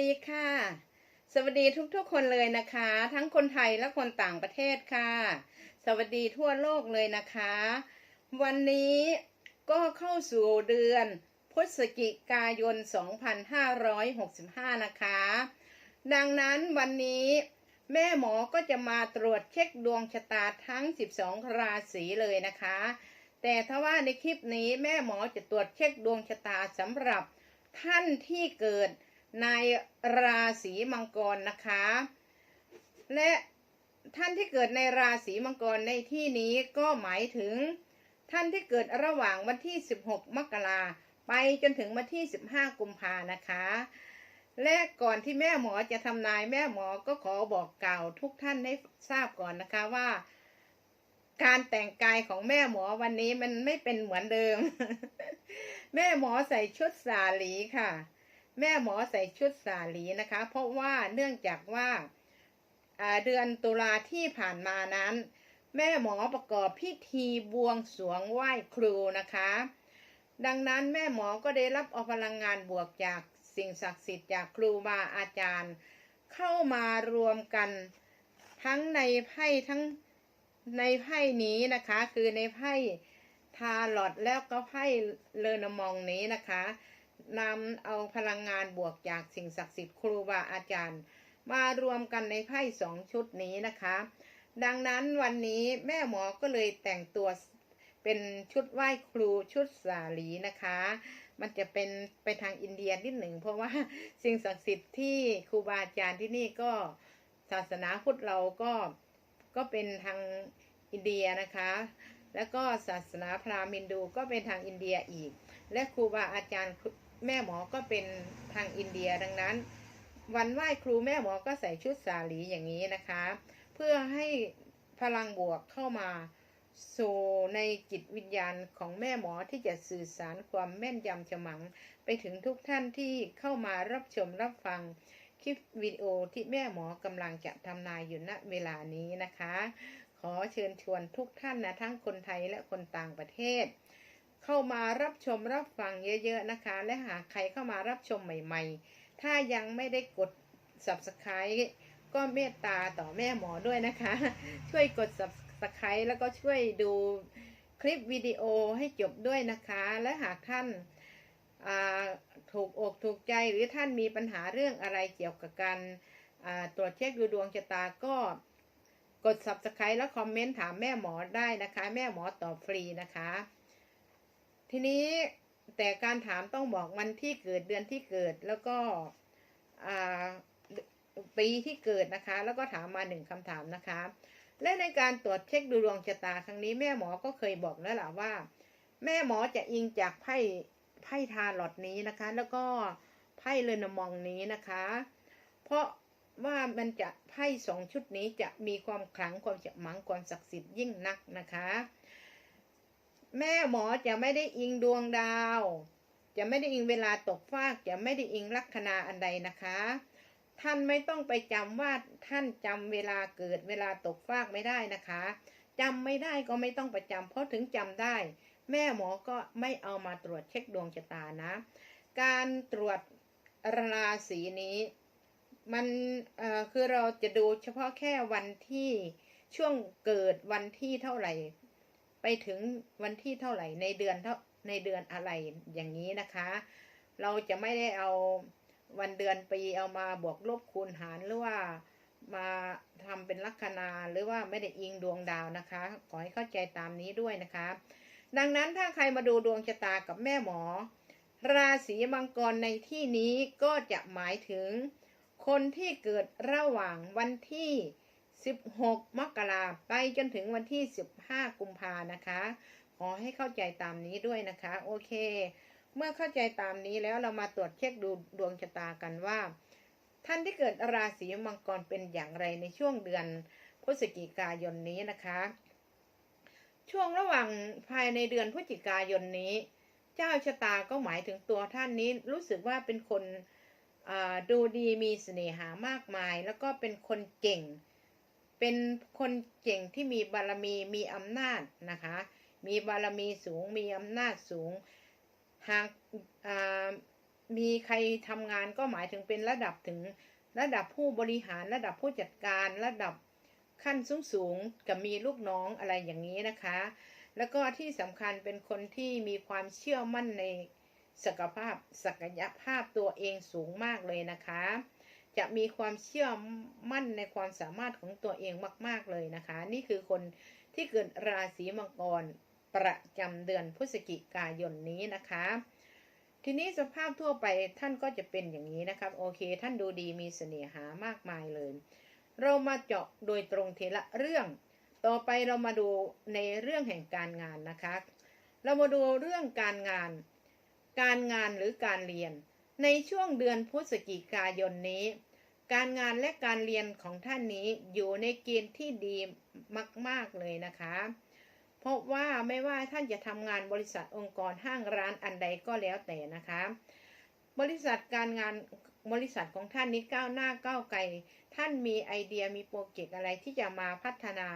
ดีค่ะ สวัสดีทุกๆคนเลยนะคะ ทั้งคนไทยและคนต่างประเทศค่ะ สวัสดีทั่วโลกเลยนะคะ วันนี้ก็เข้าสู่เดือนพฤศจิกายน 2565 นะคะ ดังนั้นวันนี้แม่หมอก็จะมาตรวจเช็คดวงชะตาทั้ง 12 ราศีเลยนะคะ แต่ถ้าว่าในคลิปนี้แม่หมอจะตรวจเช็คดวงชะตาสำหรับท่านที่เกิด ในราศีมังกรนะคะ และท่านที่เกิดในราศีมังกรในที่นี้ก็หมายถึง ท่านที่เกิดระหว่างวันที่ 16 มกราไปจนถึงวันที่ 15 กุมภานะคะ และก่อนที่แม่หมอจะทำนายแม่หมอก็ขอบอกกล่าวทุกท่านให้ทราบก่อนนะคะว่า การแต่งกายของแม่หมอวันนี้มันไม่เป็นเหมือนเดิม แม่หมอใส่ชุดสาลีค่ะ แม่หมอใส่ชุดสาลีนะคะ เพราะว่าเนื่องจากว่าเดือนตุลาที่ผ่านมานั้น แม่หมอประกอบพิธีบวงสรวงไหว้ครูนะคะ ดังนั้นแม่หมอก็ได้รับอพลังงานบวกจากสิ่งศักดิ์สิทธิ์จากครูบาอาจารย์ เข้ามารวมกันทั้งในไพ่ทั้งในไพ่นี้นะคะ คือในไพ่ทาลอดแล้วก็ไพ่เลนมองนี้นะคะ นำเอาพลังงานบวกจากสิ่งศักดิ์สิทธิ์ครูบาอาจารย์ มารวมกันในไพ่สองชุดนี้นะคะ ดังนั้นวันนี้แม่หมอก็เลยแต่งตัวเป็นชุดไหว้ครูชุดสาลีนะคะ มันจะเป็นไปทางอินเดียนิดหนึ่ง เพราะว่าสิ่งศักดิ์สิทธิ์ที่ครูบาอาจารย์ที่นี่ก็ศาสนาพุทธเราก็ก็เป็นทางอินเดียนะคะ แล้วก็ศาสนาพราหมณ์ฮินดูก็เป็นทางอินเดียอีก และครูบาอาจารย์ แม่หมอก็เป็นทางอินเดียดังนั้น วันไหว้ครูแม่หมอก็ใส่ชุดสาลีอย่างนี้นะคะ เพื่อให้พลังบวกเข้ามาสู่ในจิตวิญญาณของแม่หมอที่จะสื่อสารความแม่นยำฉมัง ไปถึงทุกท่านที่เข้ามารับชมรับฟังคลิปวิดีโอที่แม่หมอกำลังจะทำนายอยู่ณเวลานี้นะคะ ขอเชิญชวนทุกท่านนะทั้งคนไทยและคนต่างประเทศ เข้ามารับชมรับฟังเยอะๆนะคะ และหากใครเข้ามารับชมใหม่ๆ ถ้ายังไม่ได้กด subscribe ก็เมตตาต่อแม่หมอด้วยนะคะ ช่วยกด subscribe แล้วก็ช่วยดูคลิปวิดีโอให้จบด้วยนะคะ และหากท่านอ่าถูกอกถูกใจหรือท่านมีปัญหาเรื่องอะไรเกี่ยวกับการอ่าตรวจเช็คดูดวงชะตาก็กด subscribe แล้วคอมเมนต์ถามแม่หมอได้นะคะ แม่หมอตอบฟรีนะคะ ทีนี้แต่การถามต้องบอกวันที่เกิดเดือนที่เกิดแล้วก็ปีที่เกิดนะคะ แล้วก็ถามมาหนึ่งคำถามนะคะ และในการตรวจเช็คดูดวงชะตาครั้งนี้แม่หมอก็เคยบอกแล้วล่ะว่า แม่หมอจะอิงจากไพ่ไพ่ทาหลอดนี้นะคะ แล้วก็ไพ่เลนมองนี้นะคะ เพราะว่ามันจะไพ่สองชุดนี้จะมีความขลังความจะมังความศักดิ์สิทธิ์ยิ่งนักนะคะ แม่หมอจะไม่ได้อิงดวงดาว จะไม่ได้อิงเวลาตกฟาก จะไม่ได้อิงลัคนาอันใดนะคะ ท่านไม่ต้องไปจำว่าท่านจำเวลาเกิดเวลาตกฟากไม่ได้นะคะจำไม่ได้ก็ไม่ต้องไปจำเพราะถึงจำได้ แม่หมอก็ไม่เอามาตรวจเช็คดวงชะตานะ การตรวจราศีนี้มันคือเราจะดูเฉพาะแค่วันที่ช่วงเกิดวันที่เท่าไหร่ ไปถึงวันที่เท่าไหร่ในเดือนเท่าในเดือนอะไรอย่างนี้นะคะ เราจะไม่ได้เอาวันเดือนปีเอามาบวกลบคูณหารหรือว่ามาทำเป็นลัคนาหรือว่าไม่ได้อิงดวงดาวนะคะ ขอให้เข้าใจตามนี้ด้วยนะคะ ดังนั้นถ้าใครมาดูดวงชะตากับแม่หมอ ราศีมังกรในที่นี้ก็จะหมายถึง คนที่เกิดระหว่างวันที่ 16 มกราไปจนถึงวันที่ 15 กุมภานะคะ ขอให้เข้าใจตามนี้ด้วยนะคะ โอเค เมื่อเข้าใจตามนี้แล้วเรามาตรวจเช็คดูดวงชะตากันว่า ท่านที่เกิดราศีมังกรเป็นอย่างไรในช่วงเดือนพฤศจิกายนนี้นะคะ ช่วงระหว่างภายในเดือนพฤศจิกายนนี้ เจ้าชะตาก็หมายถึงตัวท่านนี้รู้สึกว่าเป็นคนดูดีมีเสน่หามากมาย แล้วก็เป็นคนเก่ง เป็นคนเก่งที่มีบารมีมีอำนาจนะคะ มีบารมีสูงมีอำนาจสูง หากมีใครทำงานก็หมายถึงเป็นระดับถึงระดับผู้บริหารระดับผู้จัดการระดับขั้นสูงสูงๆกับมีลูกน้องอะไรอย่างนี้นะคะ แล้วก็ที่สำคัญเป็นคนที่มีความเชื่อมั่นในศักยภาพศักยภาพตัวเองสูงมากเลยนะคะ จะมีความเชื่อมั่นในความสามารถของตัวเองมาก ๆเลยนะคะ นี่คือคนที่เกิดราศีมังกรประจำเดือนพฤศจิกายนนี้นะคะ ทีนี้สภาพทั่วไปท่านก็จะเป็นอย่างนี้นะครับ โอเค ท่านดูดีมีเสน่หามากมายเลย เรามาเจาะโดยตรงทีละเรื่อง ต่อไปเรามาดูในเรื่องแห่งการงานนะคะ เรามาดูเรื่องการงาน การงานหรือการเรียน ในช่วงเดือนพฤศจิกายนนี้ การงานและการเรียนของท่านนี้อยู่ในเกณฑ์ที่ดีมาก ๆ เลยนะคะ เพราะว่าไม่ว่าท่านจะทำงานบริษัทองค์กรห้างร้านอันใดก็แล้วแต่นะคะ บริษัทการงานบริษัทของท่านนี้ก้าวหน้าก้าวไกล ท่านมีไอเดียมีโปรเจกต์อะไรที่จะมาพัฒนา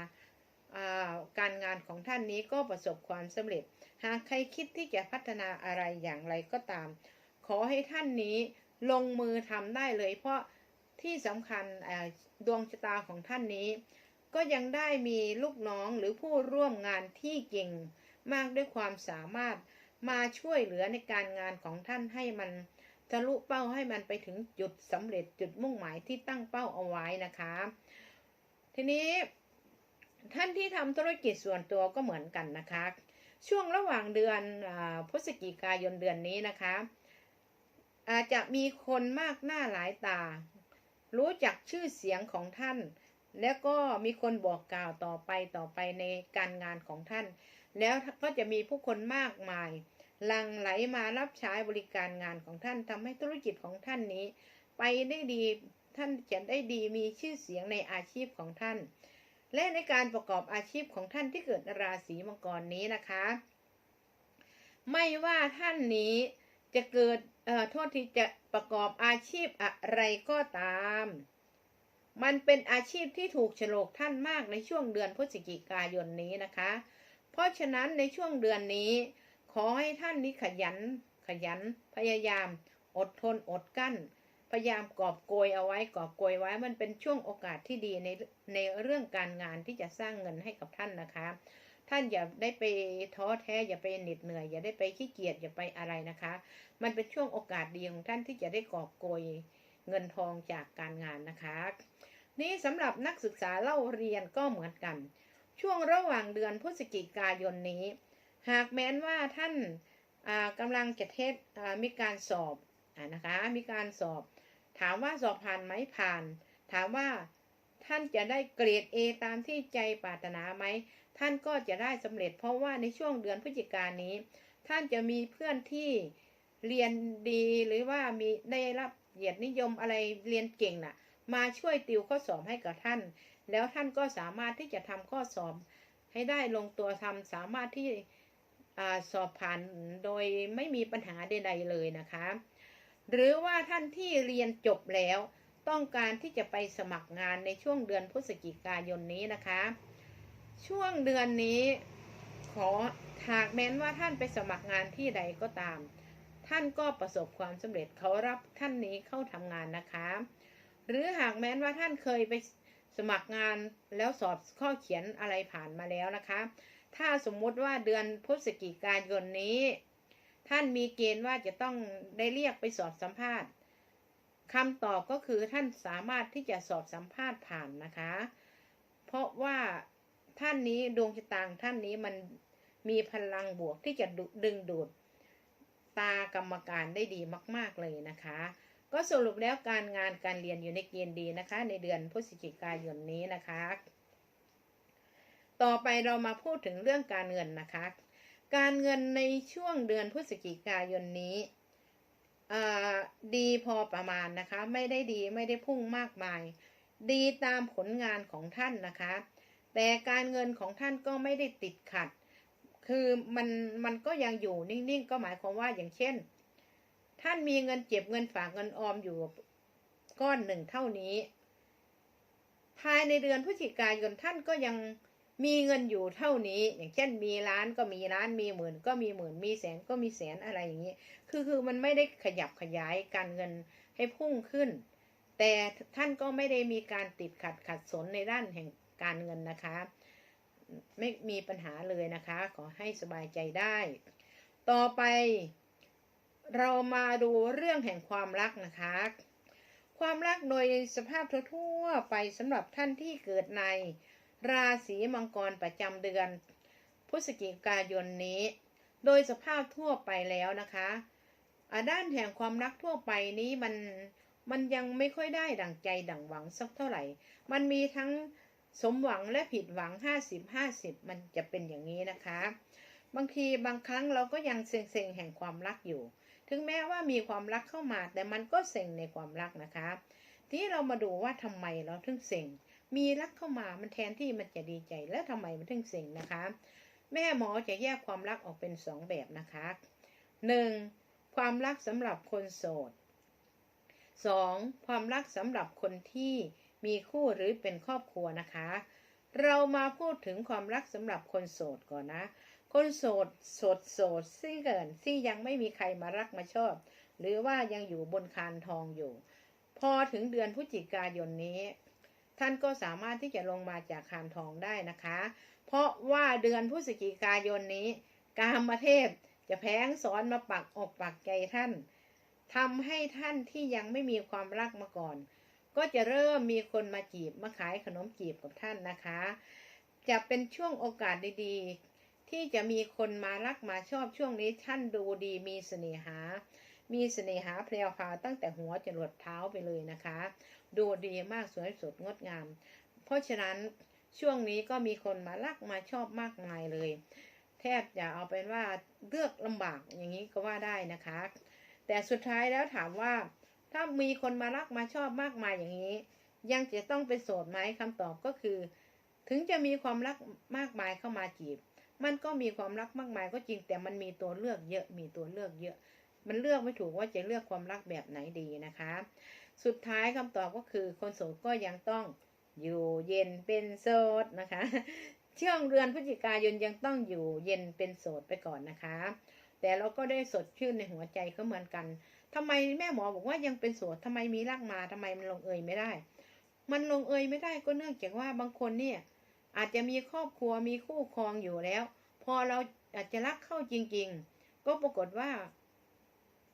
อ่าการงานของท่านนี้ก็ประสบความสำเร็จ หากใครคิดที่จะพัฒนาอะไรอย่างไรก็ตาม ขอให้ท่านนี้ลงมือทำได้เลยเพราะ ที่สำคัญดวงชะตาของท่านนี้ ก็ยังได้มีลูกน้องหรือผู้ร่วมงานที่เก่งมากด้วยความสามารถมาช่วยเหลือในการงานของท่านให้มันทะลุเป้าให้มันไปถึงจุดสำเร็จจุดมุ่งหมายที่ตั้งเป้าเอาไว้นะคะ ทีนี้ท่านที่ทำธุรกิจส่วนตัวก็เหมือนกันนะคะ ช่วงระหว่างเดือนอพฤศจิกายนเดือนนี้นะคะ อาจจะมีคนมากหน้าหลายตา รู้จักชื่อเสียงของท่าน แล้วก็มีคนบอกกล่าวต่อไปต่อไปในการงานของท่าน แล้วก็จะมีผู้คนมากมายหลังไหลมารับใช้บริการงานของท่านทำให้ธุรกิจของท่านนี้ ไปได้ดีท่านจะได้ดีมีชื่อเสียงในอาชีพของท่าน และในการประกอบอาชีพของท่านที่เกิดราศีมังกรนี้นะคะ ไม่ว่าท่านนี้ จะเกิดเอ่อโทษที่จะประกอบอาชีพอะไรก็ตาม มันเป็นอาชีพที่ถูกฉลกท่านมากในช่วงเดือนพฤศจิกายนนี้นะคะ เพราะฉะนั้นในช่วงเดือนนี้ ขอให้ท่านนี้ขยัน ขยัน พยายาม อดทนอดกั้น พยายามกอบโกยเอาไว้กอบโกยไว้ มันเป็นช่วงโอกาสที่ดีในในเรื่องการงานที่จะสร้างเงินให้กับท่านนะคะ ท่านอย่าได้ไปท้อแท้อย่าไปเหน็ดเหนื่อย อย่าได้ไปขี้เกียจอย่าไปอะไรนะคะ มันเป็นช่วงโอกาสดีของท่านที่จะได้กอบโกยเงินทองจากการงานนะคะ นี่สำหรับนักศึกษาเล่าเรียนก็เหมือนกัน ช่วงระหว่างเดือนพฤศจิกายนนี้ หากแม้นว่าท่านอ่ากำลังจะเทศมีการสอบอนะคะมีการสอบ ถามว่าสอบผ่านไหมผ่าน ถามว่าท่านจะได้เกรด A ตามที่ใจปรารถนาไหม ท่านก็จะได้สำเร็จ เพราะว่าในช่วงเดือนพฤศจิกายนนี้ ท่านจะมีเพื่อนที่เรียนดีหรือว่ามีได้รับเกียรตินิยมอะไรเรียนเก่งน่ะ มาช่วยติวข้อสอบให้กับท่าน แล้วท่านก็สามารถที่จะทำข้อสอบให้ได้ลงตัวทำสามารถที่อสอบผ่านโดยไม่มีปัญหาใดๆเลยนะคะ หรือว่าท่านที่เรียนจบแล้ว ต้องการที่จะไปสมัครงานในช่วงเดือนพฤศจิกายนนี้นะคะ ช่วงเดือนนี้ขอหากแม้นว่าท่านไปสมัครงานที่ใดก็ตาม ท่านก็ประสบความสำเร็จเขารับท่านนี้เข้าทำงานนะคะ หรือหากแม้นว่าท่านเคยไปสมัครงานแล้วสอบข้อเขียนอะไรผ่านมาแล้วนะคะ ถ้าสมมุติว่าเดือนพฤศจิกายนนี้ ท่านมีเกณฑ์ว่าจะต้องได้เรียกไปสอบสัมภาษณ์คำตอบก็คือท่านสามารถที่จะสอบสัมภาษณ์ผ่านนะคะ เพราะว่า ท่านนี้ดวงชะตางท่านนี้มันมีพลังบวกที่จะดึงดูดตากรรมการได้ดีมาก ๆเลยนะคะ ก็สรุปแล้วการงานการเรียนอยู่ในเกณฑ์ดีนะคะ ในเดือนพฤศจิกายนนี้นะคะ ต่อไปเรามาพูดถึงเรื่องการเงินนะคะ การเงินในช่วงเดือนพฤศจิกายนนี้ดีพอประมาณนะคะ ไม่ได้ดีไม่ได้พุ่งมากมาย ดีตามผลงานของท่านนะคะ แต่การเงินของท่านก็ไม่ได้ติดขัด คือมันมันก็ยังอยู่นิ่งๆ ก็หมายความว่าอย่างเช่น ท่านมีเงินเก็บเงินฝากเงินออมอยู่ก้อนหนึ่งเท่านี้ ภายในเดือนพฤศจิกายนท่านก็ยังมีเงินอยู่เท่านี้ อย่างเช่น มีล้านก็มีล้านมีหมื่น ก็มีหมื่นมีแสนก็มีแสนอะไรอย่างนี้ คือคือมันไม่ได้ขยับขยายการเงินให้พุ่งขึ้น แต่ท่านก็ไม่ได้มีการติดขัดขัดสนในด้านแห่ง การเงินนะคะ ไม่มีปัญหาเลยนะคะ ขอให้สบายใจได้ ต่อไป เรามาดูเรื่องแห่งความรักนะคะ ความรักโดยสภาพทั่วๆไปสำหรับท่านที่เกิดในราศีมังกรประจำเดือน พฤศจิกายนนี้ โดยสภาพทั่วไปแล้วนะคะด้านแห่งความรักทั่วไปนี้มันมันยังไม่ค่อยได้ดั่งใจดั่งหวังสักเท่าไหร่ มันมีทั้ง สมหวังและผิดหวัง 50 50 มันจะเป็นอย่างนี้นะคะ บางทีบางครั้งเราก็ยังเซ็งๆแห่งความรักอยู่ ถึงแม้ว่ามีความรักเข้ามา แต่มันก็เซ็งในความรักนะคะ ทีนี้เรามาดูว่าทำไมเราถึงเซ็ง มีรักเข้ามา มันแทนที่มันจะดีใจ แล้วทำไมมันถึงเซ็งนะคะ แม่หมอจะแยกความรักออกเป็นสองแบบนะคะหนึ่งความรักสำหรับคนโสดสองความรักสำหรับคนที่ มีคู่หรือเป็นครอบครัวนะคะ เรามาพูดถึงความรักสำหรับคนโสดก่อนนะ คนโสดโสดโสดซี่เกินที่ยังไม่มีใครมารักมาชอบ หรือว่ายังอยู่บนคานทองอยู่ พอถึงเดือนพฤศจิกายนนี้ ท่านก็สามารถที่จะลงมาจากคานทองได้นะคะ เพราะว่าเดือนพฤศจิกายนนี้ กามเทพจะแผงสอนมาปักอกปักใจท่านทำให้ท่านที่ยังไม่มีความรักมาก่อน ก็จะเริ่มมีคนมาจีบมาขายขนมจีบกับท่านนะคะ จะเป็นช่วงโอกาสดีๆ ที่จะมีคนมารักมาชอบช่วงนี้ท่านดูดีมีเสน่หา มีเสน่หาเพลียวพราวตั้งแต่หัวจรดเท้าไปเลยนะคะ ดูดีมากสวยสดงดงาม เพราะฉะนั้นช่วงนี้ก็มีคนมารักมาชอบมากมายเลย แทบจะเอาเป็นว่าเลือกลำบากอย่างนี้ก็ว่าได้นะคะ แต่สุดท้ายแล้วถามว่า ถ้ามีคนมารักมาชอบมากมายอย่างนี้ ยังจะต้องเป็นโสดไหมคำตอบก็คือ ถึงจะมีความรักมากมายเข้ามาจีบ มันก็มีความรักมากมายก็จริงแต่มันมีตัวเลือกเยอะมีตัวเลือกเยอะ มันเลือกไม่ถูกว่าจะเลือกความรักแบบไหนดีนะคะ สุดท้ายคำตอบก็คือ คนโสดก็ยังต้องอยู่เย็นเป็นโสดนะคะช่วงเดือนพฤศจิกายนยังต้องอยู่เย็นเป็นโสดไปก่อนนะคะ แต่เราก็ได้สดชื่นในหัวใจเขาเหมือนกันทำไมแม่หมอบอกว่ายังเป็นโสดทำไมมีรักมาทำไมมันลงเอยไม่ได้ มันลงเอยไม่ได้ก็เนื่องจากว่าบางคนเนี่ย อาจจะมีครอบครัวมีคู่ครองอยู่แล้ว พอเราอาจจะรักเข้าจริง ๆ ก็ปรากฏว่า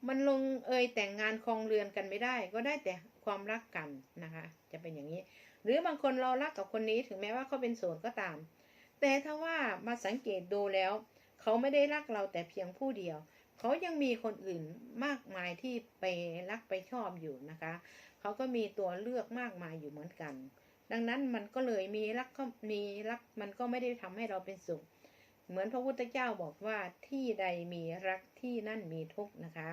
มันลงเอยแต่งงานครองเรือนกันไม่ได้ ก็ได้แต่ความรักกันนะคะ จะเป็นอย่างนี้ หรือบางคนเรารักกับคนนี้ถึงแม้ว่าเขาเป็นโสดก็ตาม แต่ถ้าว่ามาสังเกตดูแล้ว เขาไม่ได้รักเราแต่เพียงผู้เดียว เขายังมีคนอื่นมากมายที่ไปรักไปชอบอยู่นะคะ เขาก็มีตัวเลือกมากมายอยู่เหมือนกัน ดังนั้นมันก็เลยมีรักก็มีรักมันก็ไม่ได้ทำให้เราเป็นสุข เหมือนพระพุทธเจ้าบอกว่าที่ใดมีรักที่นั่นมีทุกข์นะคะ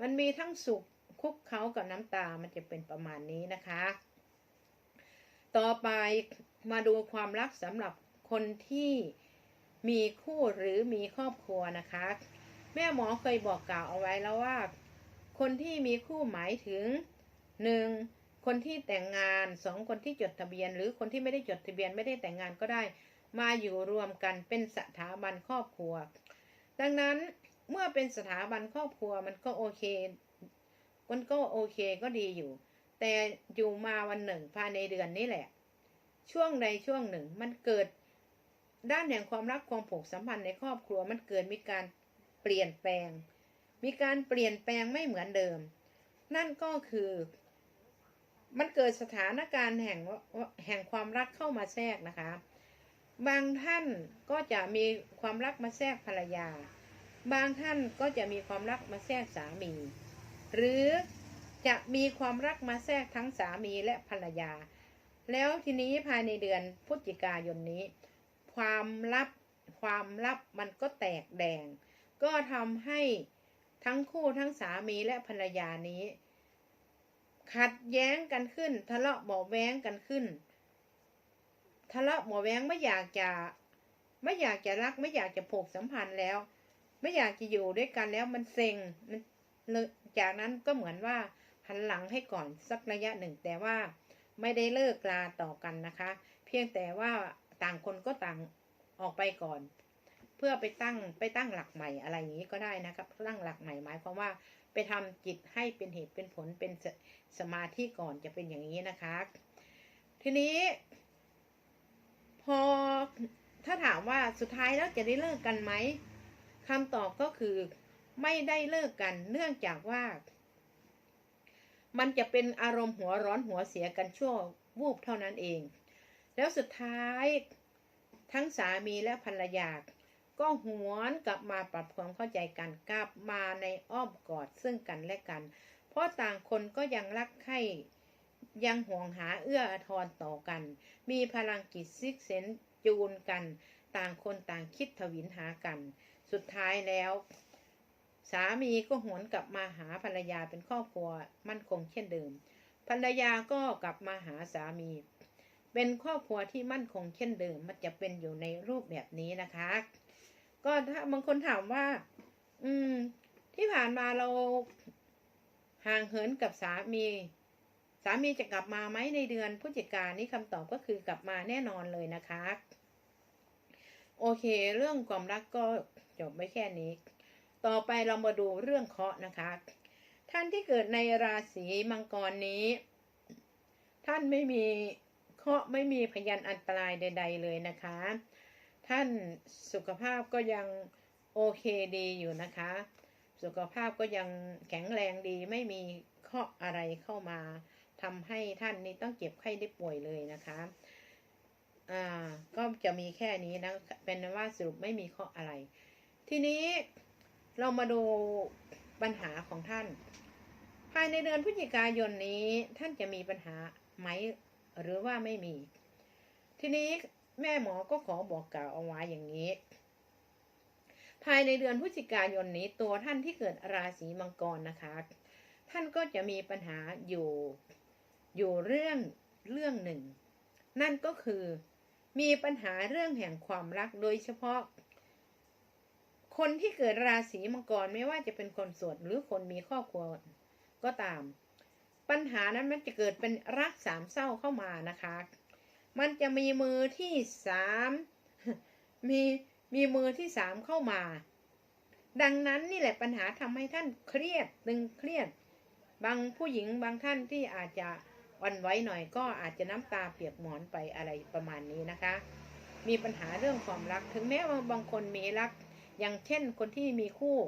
มันมีทั้งสุขคุกเขากับน้ำตา มันจะเป็นประมาณนี้นะคะ ต่อไปมาดูความรักสำหรับคนที่ มีคู่หรือมีครอบครัวนะคะ แม่หมอเคยบอกกล่าวเอาไว้แล้วว่า คนที่มีคู่หมายถึงหนึ่งคนที่แต่งงานสองคนที่จดทะเบียน หรือคนที่ไม่ได้จดทะเบียนไม่ได้แต่งงานก็ได้ มาอยู่รวมกันเป็นสถาบันครอบครัว ดังนั้นเมื่อเป็นสถาบันครอบครัวมันก็โอเคมันก็โอเคก็ดีอยู่ แต่อยู่มาวันหนึ่งภายในเดือนนี้แหละ ช่วงใดช่วงหนึ่งมันเกิด ด้านแห่งความรักความผูกสัมพันธ์ในครอบครัวมันเกิดมีการเปลี่ยนแปลง มีการเปลี่ยนแปลงไม่เหมือนเดิม นั่นก็คือ มันเกิดสถานการณ์แห่งแห่งความรักเข้ามาแทรกนะคะ บางท่านก็จะมีความรักมาแทรกภรรยา บางท่านก็จะมีความรักมาแทรกสามี หรือจะมีความรักมาแทรกทั้งสามีและภรรยา แล้วทีนี้ภายในเดือนพฤศจิกายนนี้ ความลับความลับมันก็แตกแดง ก็ทำให้ทั้งคู่ทั้งสามีและภรรยานี้ ขัดแย้งกันขึ้น ทะเลาะเบาะแว้งกันขึ้น ทะเลาะเบาแว้งไม่อยากจะไม่อยากจะรักไม่อยากจะผูกสัมพันธ์แล้ว ไม่อยากจะอยู่ด้วยกันแล้วมันเซ็งมันจากนั้นก็เหมือนว่าหันหลังให้ก่อนสักระยะหนึ่งแต่ว่าไม่ได้เลิกลาต่อกันนะคะ เพียงแต่ว่า ต่างคนก็ต่างออกไปก่อน เพื่อไปตั้งไปตั้งหลักใหม่อะไรอย่างนี้ก็ได้นะครับ ตั้งหลักใหม่หมายความว่าไปทำจิตให้เป็นเหตุเป็นผลเป็นสสมาธิก่อนจะเป็นอย่างนี้นะคะ ทีนี้ พอถ้าถามว่าสุดท้ายแล้วจะได้เลิกกันไหมคำตอบก็คือไม่ได้เลิกกัน เนื่องจากว่า มันจะเป็นอารมณ์หัวร้อนหัวเสียกันชั่ววูบเท่านั้นเอง แล้วสุดท้าย ทั้งสามีและภรรยา ก็หวนกลับมาปรับความเข้าใจกันกลับมาในอ้อมกอดซึ่งกันและกัน เพราะต่างคนก็ยังรักใคร่ยังห่วงหาเอื้ออาทรต่อกัน มีพลังกิจซิกเซนจูนกัน ต่างคนต่างคิดทวินหากัน สุดท้ายแล้ว สามีก็หวนกลับมาหาภรรยาเป็นครอบครัวมั่นคงเช่นเดิม ภรรยาก็กลับมาหาสามี เป็นครอบครัวที่มั่นคงเช่นเดิม มันจะเป็นอยู่ในรูปแบบนี้นะคะ ก็ถ้าบางคนถามว่า อืม ที่ผ่านมาเราห่างเหินกับสามี สามีจะกลับมาไหมในเดือนพฤศจิกายนนี่คำตอบก็คือกลับมาแน่นอนเลยนะคะ โอเค เรื่องความรักก็จบไว้แค่นี้ ต่อไปเรามาดูเรื่องเคาะนะคะ ท่านที่เกิดในราศีมังกรนี้ ท่านไม่มี เคราะห์ไม่มีพยันอันตรายใด ๆ เลยนะคะ ท่านสุขภาพก็ยังโอเคดีอยู่นะคะ สุขภาพก็ยังแข็งแรงดีไม่มีเคราะห์อะไรเข้ามาทำให้ท่านนี้ต้องเจ็บไข้ได้ป่วยเลยนะคะ อ่า ก็จะมีแค่นี้นะ เป็นว่าสรุปไม่มีเคราะห์อะไร ทีนี้เรามาดูปัญหาของท่าน ภายในเดือนพฤศจิกายนนี้ท่านจะมีปัญหาไหม หรือว่าไม่มี ทีนี้แม่หมอก็ขอบอกกล่าวเอาไว้อย่างนี้ ภายในเดือนพฤศจิกายนนี้ตัวท่านที่เกิดราศีมังกรนะคะ ท่านก็จะมีปัญหาอยู่อยู่เรื่องเรื่องหนึ่ง นั่นก็คือมีปัญหาเรื่องแห่งความรักโดยเฉพาะ คนที่เกิดราศีมังกรไม่ว่าจะเป็นคนโสดหรือคนมีครอบครัวก็ตาม ปัญหานั้นมันจะเกิดเป็นรักสามเศร้าเข้ามานะคะ มันจะมีมือที่สามมีมีมือที่สามเข้ามา ดังนั้นนี่แหละปัญหาทำให้ท่านเครียดตึงเครียด บางผู้หญิงบางท่านที่อาจจะอ่อนไหวหน่อยก็อาจจะน้ำตาเปียกหมอนไปอะไรประมาณนี้นะคะ มีปัญหาเรื่องความรัก ถึงแม้ว่าบางคนมีรัก อย่างเช่นคนที่มีคู่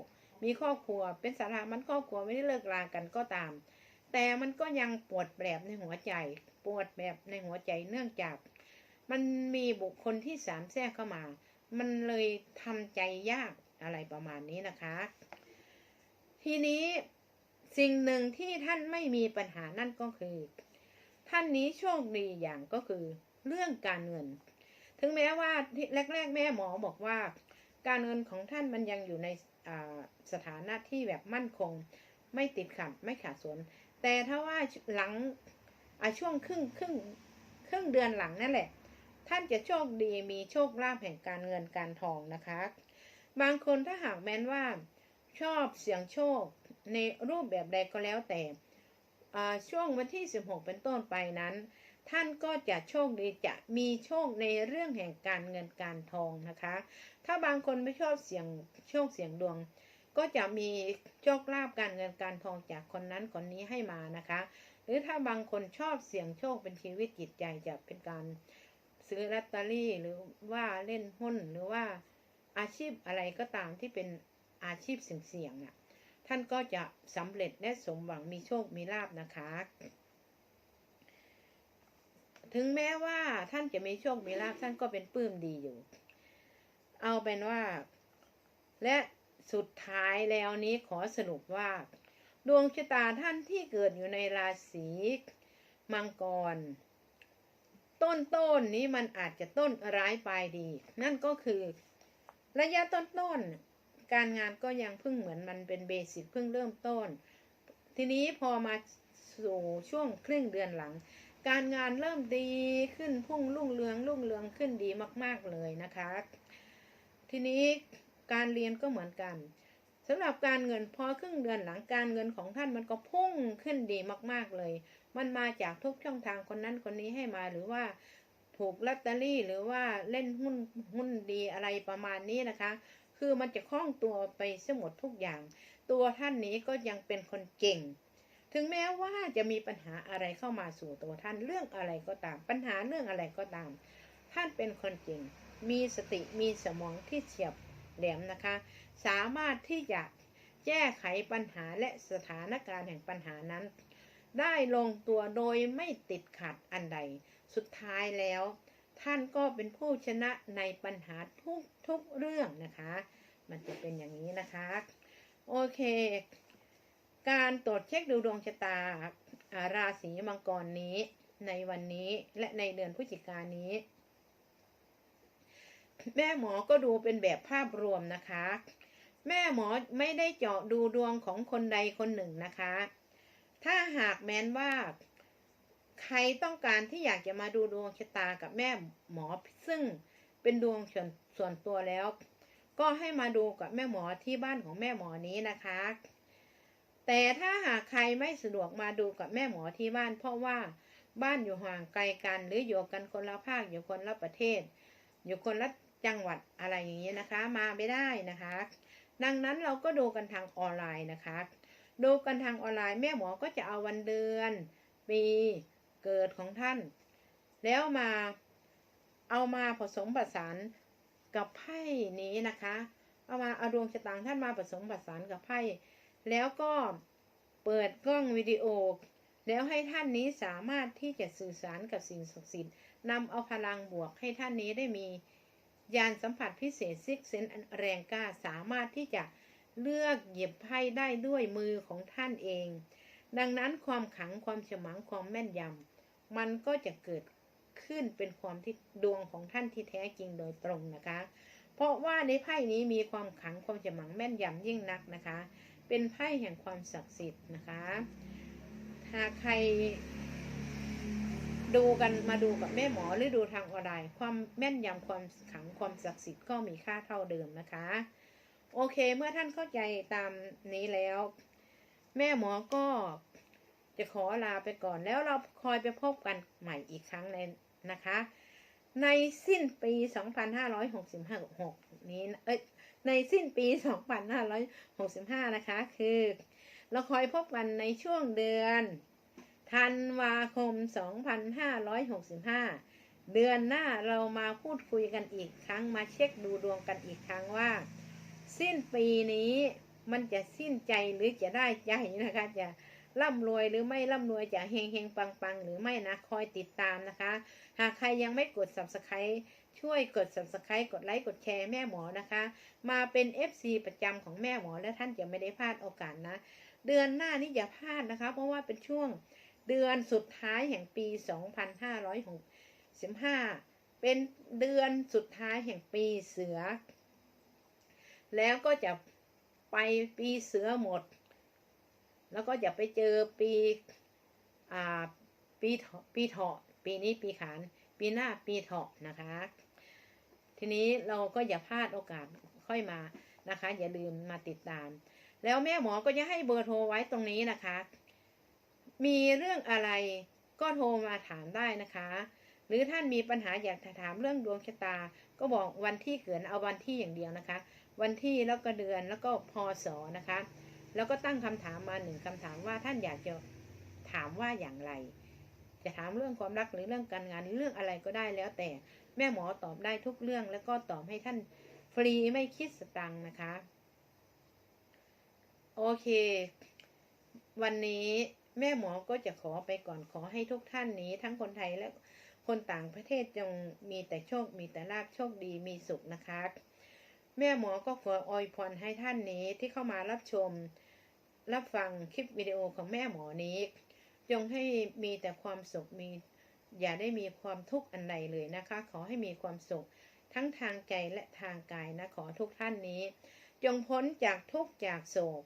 มีครอบครัว เป็นสาระมันครอบครัวไม่ได้เลิกรากันก็ตาม แต่มันก็ยังปวดแบบในหัวใจ ปวดแบบในหัวใจเนื่องจาก มันมีบุคคลที่สามแทรกเข้ามา มันเลยทำใจยากอะไรประมาณนี้นะคะ ทีนี้สิ่งหนึ่งที่ท่านไม่มีปัญหานั่นก็คือ ท่านนี้โชคดีอย่างก็คือ เรื่องการเงิน ถึงแม้ว่าแรก ๆ แม่หมอบอกว่า การเงินของท่านมันยังอยู่ในสถานะที่แบบมั่นคง ไม่ติดขัดไม่ขาดสน แต่ถ้าว่าหลังช่วงครึ่งครึ่งครึ่งเดือนหลังนั่นแหละ ท่านจะโชคดีมีโชคลาภแห่งการเงินการทองนะคะ บางคนถ้าหากแม้นว่าชอบเสียงโชคในรูปแบบใดก็แล้วแต่ช่วงวันที่ 16 เป็นต้นไปนั้น ท่านก็จะโชคดีจะมีโชคในเรื่องแห่งการเงินการทองนะคะ ถ้าบางคนไม่ชอบเสียงโชคเสียงดวง ก็จะมีโชคลาภการเงินการทองจากคนนั้นคนนี้ให้มานะคะ หรือถ้าบางคนชอบเสี่ยงโชคเป็นชีวิตจิตใจจะเป็นการซื้อลอตเตอรี่หรือว่าเล่นหุ้นหรือว่าอาชีพอะไรก็ตามที่เป็นอาชีพเสี่ยงๆน่ะท่านก็จะสำเร็จและสมหวังมีโชคมีลาบนะคะ ถึงแม้ว่าท่านจะมีโชคมีลาบท่านก็เป็นปลื้มดีอยู่ เอาเป็นว่า และ สุดท้ายแล้วนี้ขอสรุปว่า ดวงชะตาท่านที่เกิดอยู่ในราศีมังกร ต้นต้นนี้มันอาจจะต้นร้ายปลายดี นั่นก็คือระยะต้นต้นการงานก็ยังเพิ่งเหมือนมันเป็นเบสิกเพิ่งเริ่มต้น ทีนี้พอมาสู่ช่วงครึ่งเดือนหลัง การงานเริ่มดีขึ้นพุ่งรุ่งเรืองรุ่งเรืองขึ้นดีมาก ๆเลยนะคะ ทีนี้ การเรียนก็เหมือนกันสำหรับการเงินพอครึ่งเดือนหลังการเงินของท่านมันก็พุ่งขึ้นดีมากๆเลย มันมาจากทุกช่องทางคนนั้นคนนี้ให้มาหรือว่าถูกลอตเตอรี่หรือว่าเล่นหุ้นหุ้นดีอะไรประมาณนี้นะคะ คือมันจะคล่องตัวไปเสียหมดทุกอย่าง ตัวท่านนี้ก็ยังเป็นคนเก่ง ถึงแม้ว่าจะมีปัญหาอะไรเข้ามาสู่ตัวท่านเรื่องอะไรก็ตาม ปัญหาเรื่องอะไรก็ตาม ท่านเป็นคนเก่ง มีสติมีสมองที่เฉียบ แหลมนะคะ สามารถที่จะแก้ไขปัญหาและสถานการณ์แห่งปัญหานั้น ได้ลงตัวโดยไม่ติดขัดอันใด สุดท้ายแล้ว ท่านก็เป็นผู้ชนะในปัญหาทุกทุกเรื่องนะคะ มันจะเป็นอย่างนี้นะคะ โอเค การตรวจเช็คดูดวงชะตาราศีมังกรนี้ในวันนี้และในเดือนพฤศจิกายนนี้ แม่หมอก็ดูเป็นแบบภาพรวมนะคะ แม่หมอไม่ได้เจาะดูดวงของคนใดคนหนึ่งนะคะ ถ้าหากแม้นว่า ใครต้องการที่อยากจะมาดูดวงชะตากับแม่หมอซึ่งเป็นดวงส่วนส่วนตัวแล้ว ก็ให้มาดูกับแม่หมอที่บ้านของแม่หมอนี้นะคะ แต่ถ้าหากใครไม่สะดวกมาดูกับแม่หมอที่บ้าน เพราะว่าบ้านอยู่ห่างไกลกัน หรืออยู่กันคนละภาคอยู่คนละประเทศ อยู่คนละ จังหวัดอะไรอย่างนี้นะคะ มาไม่ได้นะคะ ดังนั้นเราก็ดูกันทางออนไลน์นะคะ ดูกันทางออนไลน์แม่หมอก็จะเอาวันเดือนปีเกิดของท่าน แล้วมาเอามาผสมผสานกับไพ่นี้นะคะ เอามาเอาดวงชะตาของท่านมาผสมผสานกับไพ่แล้วก็เปิดกล้องวิดีโอ แล้วให้ท่านนี้สามารถที่จะสื่อสารกับสิ่งศักดิ์สิทธิ์นำเอาพลังบวกให้ท่านนี้ได้มี ยานสัมผัสพิเศษซิกเซนแรงกล้าสามารถที่จะเลือกหยิบไพ่ได้ด้วยมือของท่านเอง ดังนั้นความขังความฉมังความแม่นยำมันก็จะเกิดขึ้นเป็นความที่ดวงของท่านที่แท้จริงโดยตรงนะคะ เพราะว่าในไพ่นี้มีความขังความฉมังแม่นยำยิ่งนักนะคะ เป็นไพ่แห่งความศักดิ์สิทธิ์นะคะ หากใคร ดูกันมาดูกับแม่หมอหรือดูทางออนไลน์ความแม่นยำความขังความศักดิ์สิทธิ์ก็มีค่าเท่าเดิมนะคะ โอเคเมื่อท่านเข้าใจตามนี้แล้ว แม่หมอก็จะขอลาไปก่อนแล้วเราคอยไปพบกันใหม่อีกครั้งในนะคะ ในสิ้นปี 2566 นี้เอ้ยในสิ้นปี 2565 นะคะ คือ เราคอยพบกันในช่วงเดือน ธันวาคม 2565 เดือนหน้าเรามาพูดคุยกันอีกครั้งมาเช็คดูดวงกันอีกครั้งว่า สิ้นปีนี้มันจะสิ้นใจหรือจะได้ใจนะคะ จะร่ำรวยหรือไม่ร่ำรวยจะเฮงเฮงปังปังหรือไม่นะ คอยติดตามนะคะ หากใครยังไม่กด subscribe ช่วยกด subscribe กดไลค์ กดแชร์แม่หมอนะคะ มาเป็น FC ประจำของแม่หมอและท่านจะไม่ได้พลาดโอกาสนะ เดือนหน้านี่อย่าพลาดนะคะ เพราะว่าเป็นช่วง เดือนสุดท้ายแห่งปี 2565 เป็นเดือนสุดท้ายแห่งปีเสือ แล้วก็จะไปปีเสือหมด แล้วก็จะไปเจอปีอ่าปีเถปีเถาะปีนี้ปีขาน ปีหน้าปีเถาะนะคะ ทีนี้เราก็อย่าพลาดโอกาสค่อยมานะคะ อย่าลืมมาติดตาม แล้วแม่หมอก็จะให้เบอร์โทรไว้ตรงนี้นะคะ มีเรื่องอะไรก็โทรมาถามได้นะคะ หรือท่านมีปัญหาอยากถามเรื่องดวงชะตา ก็บอกวันที่เกิดเอาวันที่อย่างเดียวนะคะ วันที่แล้วก็เดือนแล้วก็พศนะคะ แล้วก็ตั้งคำถามมาหนึ่งคำถามว่าท่านอยากจะถามว่าอย่างไร จะถามเรื่องความรักหรือเรื่องการงานหรือเรื่องอะไรก็ได้แล้วแต่แม่หมอตอบได้ทุกเรื่อง แล้วก็ตอบให้ท่านฟรีไม่คิดสตังค์นะคะ โอเค วันนี้ แม่หมอก็จะขอไปก่อนขอให้ทุกท่านนี้ ทั้งคนไทยและคนต่างประเทศจงมีแต่โชคมีแต่ลาภโชคดีมีสุขนะคะ แม่หมอก็ขออวยพรให้ท่านนี้ที่เข้ามารับชม รับฟังคลิปวิดีโอของแม่หมอนี้จงให้มีแต่ความสุขมี อย่าได้มีความทุกข์อันใดเลยนะคะ ขอให้มีความสุข ทั้งทางใจและทางกายนะขอทุกท่านนี้ จงพ้นจากทุกข์จากโศก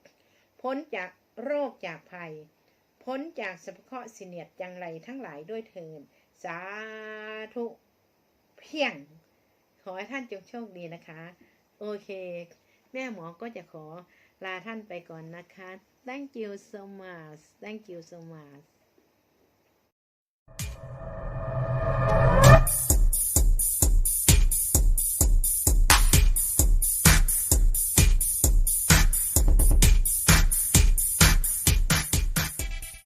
พ้นจากโรคจากภัย พ้นจากสภเคราะห์สิเนียดจังไรทั้งหลายด้วยเถินสาธุเพียง ขอให้ท่านจงโชคดีนะคะ โอเค แม่หมอก็จะขอลาท่านไปก่อนนะคะ thank you so much thank you so much